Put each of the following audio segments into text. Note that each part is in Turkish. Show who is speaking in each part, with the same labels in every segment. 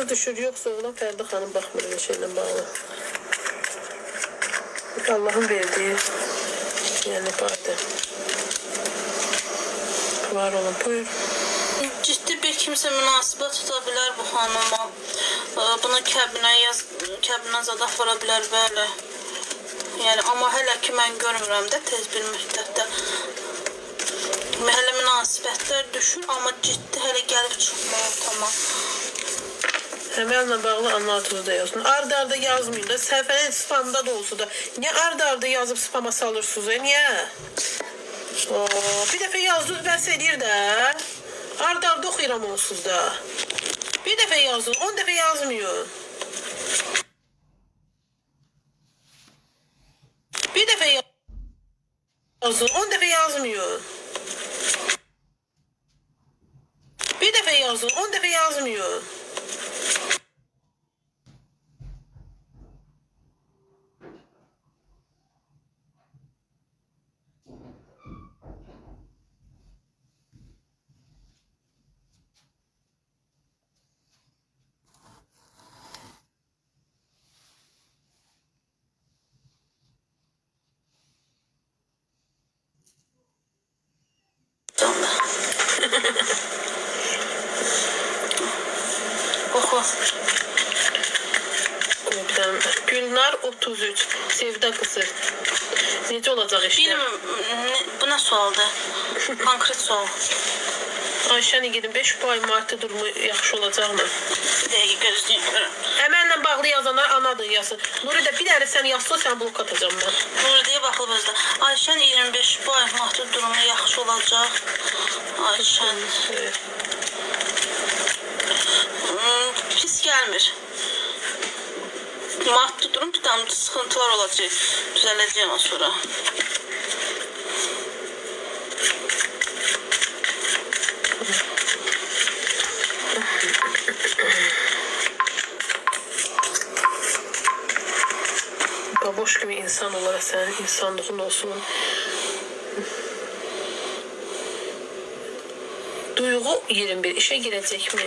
Speaker 1: Kız düşür yoksa oğlan Ferdi Hanım bakmır öyle şeyle bağlı. Allah'ın verdiği yani vardı. Var olun buyur.
Speaker 2: Ciddi bir kimsə münasibət tuta bu xanıma. Ə, Bunu kəbinə yaz, kəbinə zad apara bilər bəli. Yəni amma ki mən görmürəm də tez bir müddətdə. Hələ münasibətlər düşür, amma ciddi hələ gəlib çıxmır tamam.
Speaker 1: Əməllə bağlı anlatırız da yazın. Arda arda yazmayın da. Səhifənin spamda da olsa da. Niye arda arda yazıp spama salırsınız? E? Niye? Oo, bir dəfə yazdınız bəs edir də. Arda arda oxuyuram onsuz da. Bir dəfə yazın, 10 dəfə yazmıyor. Bir dəfə yazın, 10 dəfə yazmıyor. Bir dəfə yazın, 10 dəfə yazmıyor.
Speaker 2: Oxu.
Speaker 1: Buradan Gülnar 33. Sevda kızı. Necə olacaq işte?
Speaker 2: Bilmirəm, bu nə sualdır? Konkret sual.
Speaker 1: Ayşən 25 bu ay martı durumu yaxşı olacaqmı?
Speaker 2: Gözləyim görüm.
Speaker 1: Əməllə bağlı yazanlar anadır yazsın. Nuri də bir dənə sən yazsa sən blok atacağım mən.
Speaker 2: Nuridiyə baxılıb özdə. Ayşən 25 bu ay maddi durumu yaxşı olacaq. Ayşən hmm, pis gəlmir. Maddi durum bir tane sıkıntılar olacak. Düzeleceğim az sonra.
Speaker 1: İnsan olarak senin insanlığın olsun. Duygu 21 işe girecek mi?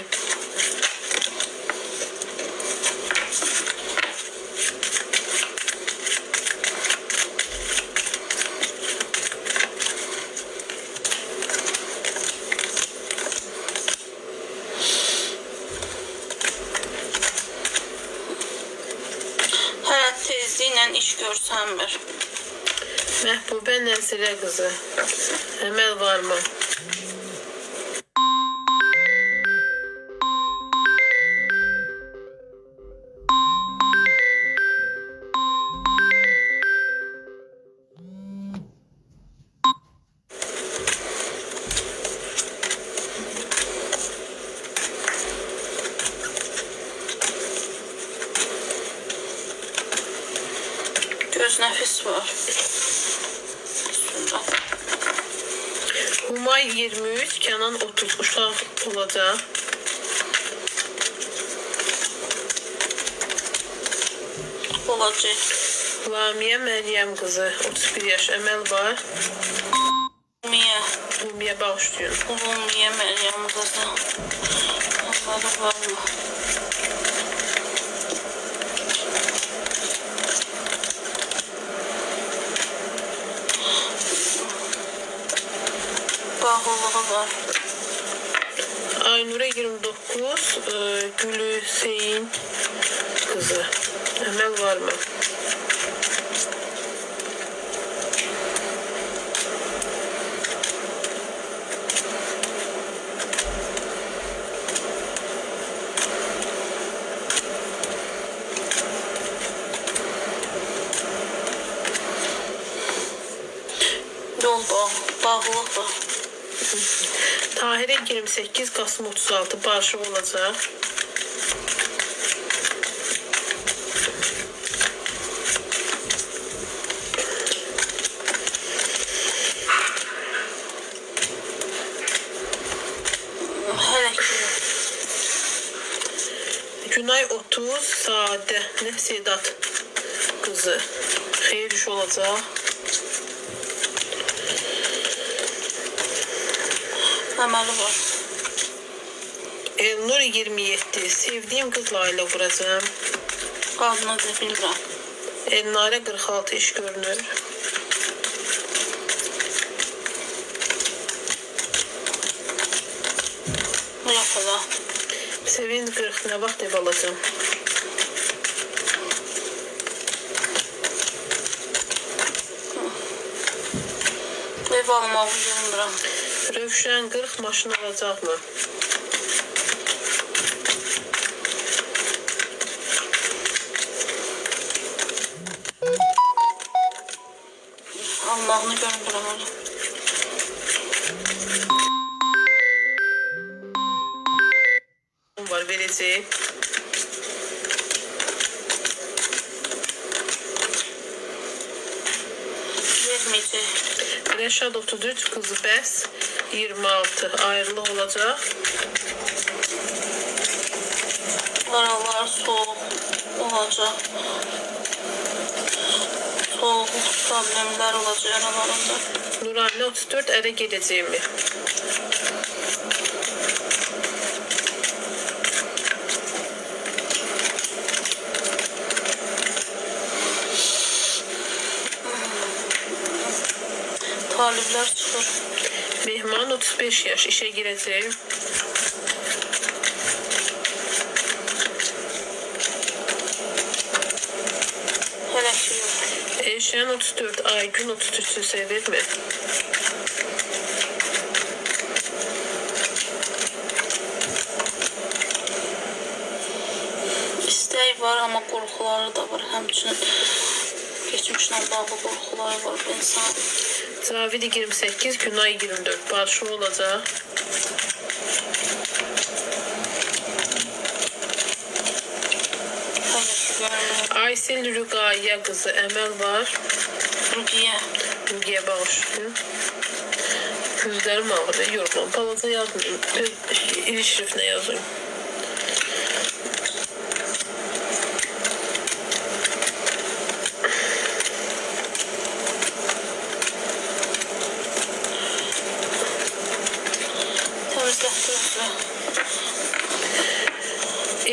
Speaker 2: Hələ tezliklə iş görsənmir.
Speaker 1: Məhbubə Nəzirə qızı. Əməl varmı?
Speaker 2: Göz nəfis var.
Speaker 1: Humay 23, Kenan 30 uşaq olacaq.
Speaker 2: olacaq.
Speaker 1: Lamiyə Məryəm qızı 31 yaş əməl var.
Speaker 2: Miyə.
Speaker 1: Lumiyə bağışlayın.
Speaker 2: Uzun miyə Məryəm qızı. Onları var mı? Var.
Speaker 1: Aynur'a 29, e, Gülü Hüseyin kızı. Əməl varmı?
Speaker 2: Yol bağ, bağlılık var.
Speaker 1: Tahirə 28, Qasım 36 barışıq olacaq. Günay 30, Sadə, nə Sedat qızı. Xeyir iş olacaq.
Speaker 2: Əməli var.
Speaker 1: Elnur 27. Sevdiğim kızla aile kuracağım.
Speaker 2: Adını da bilmirəm.
Speaker 1: Elnare 46 iş görünür.
Speaker 2: Yox ola.
Speaker 1: Sevin 40 ne vaxt ev alacağım.
Speaker 2: Ev almağı bilmirəm.
Speaker 1: Rövşen 40 maşın alacak mı?
Speaker 2: Allahını onu.
Speaker 1: var vereceğim. Reşad 33 kızı Bes 26 ayrılı olacak.
Speaker 2: Aralar soğuk olacak. Soğukluk problemler olacak aralarında.
Speaker 1: Nurane 34 ere geleceğim mi?
Speaker 2: Talibler çıxır.
Speaker 1: Mehman 35 yaş işe gireceğim. Eşen 34 Aygün 33'ü sevir mi?
Speaker 2: İstək var, amma qorxuları da var. Həmçinin keçmişlə bağlı qorxuları var insan.
Speaker 1: Zavidi 28 Günay 24 Barşı
Speaker 2: görmürəm.
Speaker 1: Aysel Rügaya kızı Emel var.
Speaker 2: Rukiyə.
Speaker 1: Müge'ye bağışlayın. Gözlerim ağrıyor. Yorgun. Palaza yazmayayım. İli şerifine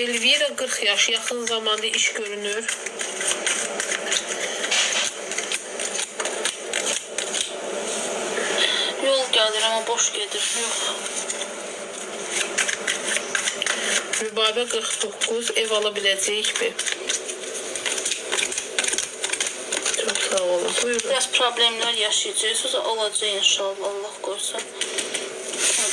Speaker 1: Elvira 40 yaş. Yakın zamanda iş görünür.
Speaker 2: Yol gəlir, amma boş gedir. Yox.
Speaker 1: Mübabə 49 ev alabilecek mi? Çok sağ olun. Buyurun.
Speaker 2: Biraz problemlər yaşayacaqsınız, olacaq inşallah Allah qoysa.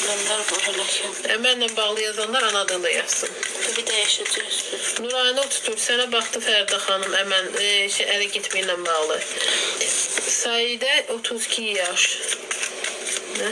Speaker 2: Var hələ ki.
Speaker 1: Əməllə bağlı yazanlar ana adında yazsın.
Speaker 2: Bir də yaşayacaqsınız.
Speaker 1: Nurayna tutur. Sənə baxdı Fərdə xanım əmən e, şey, ərə getməklə bağlı. Saide 32 yaş. Nə?